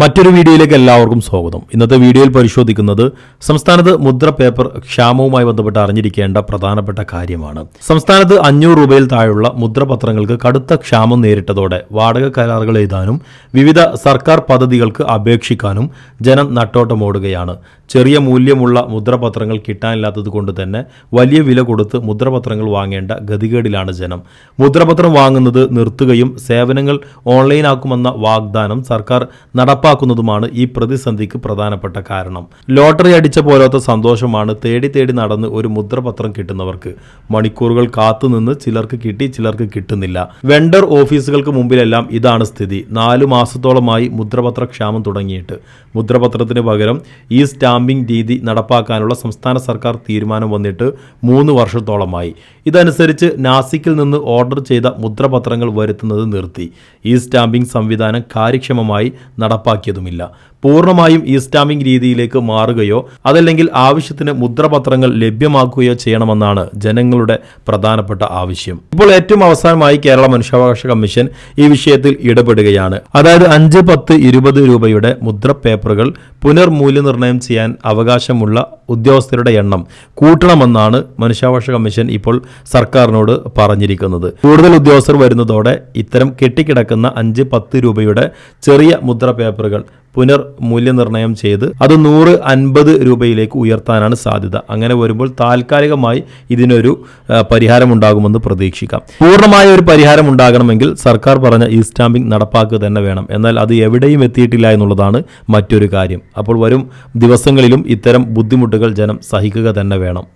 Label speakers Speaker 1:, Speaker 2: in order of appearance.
Speaker 1: മറ്റൊരു വീഡിയോയിലേക്ക് എല്ലാവർക്കും സ്വാഗതം. ഇന്നത്തെ വീഡിയോയിൽ പരിശോധിക്കുന്നത് സംസ്ഥാനത്ത് മുദ്ര പേപ്പർ ക്ഷാമവുമായി ബന്ധപ്പെട്ട് അറിഞ്ഞിരിക്കേണ്ട പ്രധാനപ്പെട്ട കാര്യമാണ്. സംസ്ഥാനത്ത് അഞ്ഞൂറ് രൂപയിൽ താഴെയുള്ള മുദ്രപത്രങ്ങൾക്ക് കടുത്ത ക്ഷാമം നേരിട്ടതോടെ വാടക കരാറുകൾ എഴുതാനും വിവിധ സർക്കാർ പദ്ധതികൾക്ക് അപേക്ഷിക്കാനും ജനം നട്ടോട്ടമോടുകയാണ്. ചെറിയ മൂല്യമുള്ള മുദ്രപത്രങ്ങൾ കിട്ടാനില്ലാത്തത് കൊണ്ട് തന്നെ വലിയ വില കൊടുത്ത് മുദ്രപത്രങ്ങൾ വാങ്ങേണ്ട ഗതികേടിലാണ് ജനം. മുദ്രപത്രം വാങ്ങുന്നത് നിർത്തുകയും സേവനങ്ങൾ ഓൺലൈനാക്കുമെന്ന വാഗ്ദാനം സർക്കാർ നടപ്പാക്കുന്നതുമാണ് ഈ പ്രതിസന്ധിക്ക് പ്രധാനപ്പെട്ട കാരണം. ലോട്ടറി അടിച്ച പോലത്തെ സന്തോഷമാണ് തേടി തേടി നടന്ന് ഒരു മുദ്രപത്രം കിട്ടുന്നവർക്ക്. മണിക്കൂറുകൾ കാത്തുനിന്ന് ചിലർക്ക് കിട്ടി ചിലർക്ക് കിട്ടുന്നില്ല. വെണ്ടർ ഓഫീസുകൾക്ക് മുമ്പിലെല്ലാം ഇതാണ് സ്ഥിതി. നാലു മാസത്തോളമായി മുദ്രപത്ര ക്ഷാമം തുടങ്ങിയിട്ട്. മുദ്രപത്രത്തിന് പകരം ഈ സ്റ്റാമ്പിംഗ് രീതി നടപ്പാക്കാനുള്ള സംസ്ഥാന സർക്കാർ തീരുമാനം വന്നിട്ട് മൂന്ന് വർഷത്തോളമായി. ഇതനുസരിച്ച് നാസിക്കിൽ നിന്ന് ഓർഡർ ചെയ്ത മുദ്രപത്രങ്ങൾ വരുത്തുന്നത് നിർത്തി. ഈ സ്റ്റാമ്പിംഗ് സംവിധാനം കാര്യക്ഷമമായി നടപ്പാക്കിയതുമില്ല. പൂർണമായും ഈ സ്റ്റാമ്പിംഗ് രീതിയിലേക്ക് മാറുകയോ അതല്ലെങ്കിൽ ആവശ്യത്തിന് മുദ്രപത്രങ്ങൾ ലഭ്യമാക്കുകയോ ചെയ്യണമെന്നാണ് ജനങ്ങളുടെ പ്രധാനപ്പെട്ട ആവശ്യം. ഇപ്പോൾ ഏറ്റവും അവസാനമായി കേരള മനുഷ്യാവകാശ കമ്മീഷൻ ഈ വിഷയത്തിൽ ഇടപെടുകയാണ്. അതായത് അഞ്ച് പത്ത് ഇരുപത് രൂപയുടെ മുദ്ര പേപ്പറുകൾ പുനർമൂല്യനിർണയം ചെയ്യാൻ അവകാശമുള്ള ഉദ്യോഗസ്ഥരുടെ എണ്ണം കൂട്ടണമെന്നാണ് മനുഷ്യാവകാശ കമ്മീഷൻ ഇപ്പോൾ സർക്കാരിനോട് പറഞ്ഞിരിക്കുന്നത്. കൂടുതൽ ഉദ്യോഗസ്ഥർ വരുന്നതോടെ ഇത്തരം കെട്ടിക്കിടക്കുന്ന അഞ്ച് പത്ത് രൂപയുടെ ചെറിയ മുദ്ര പേപ്പറുകൾ പുനർ മൂല്യനിർണയം ചെയ്ത് അത് നൂറ് അൻപത് രൂപയിലേക്ക് ഉയർത്താനാണ് സാധ്യത. അങ്ങനെ വരുമ്പോൾ താൽക്കാലികമായി ഇതിനൊരു പരിഹാരമുണ്ടാകുമെന്ന് പ്രതീക്ഷിക്കാം. പൂർണമായ ഒരു പരിഹാരം ഉണ്ടാകണമെങ്കിൽ സർക്കാർ പറഞ്ഞ ഈ സ്റ്റാമ്പിംഗ് നടപ്പാക്കുക തന്നെ വേണം. എന്നാൽ അത് എവിടെയും എത്തിയിട്ടില്ല എന്നുള്ളതാണ് മറ്റൊരു കാര്യം. അപ്പോൾ വരും ദിവസങ്ങളിലും ഇത്തരം ബുദ്ധിമുട്ടുകൾ ജനം സഹിക്കുക തന്നെ വേണം.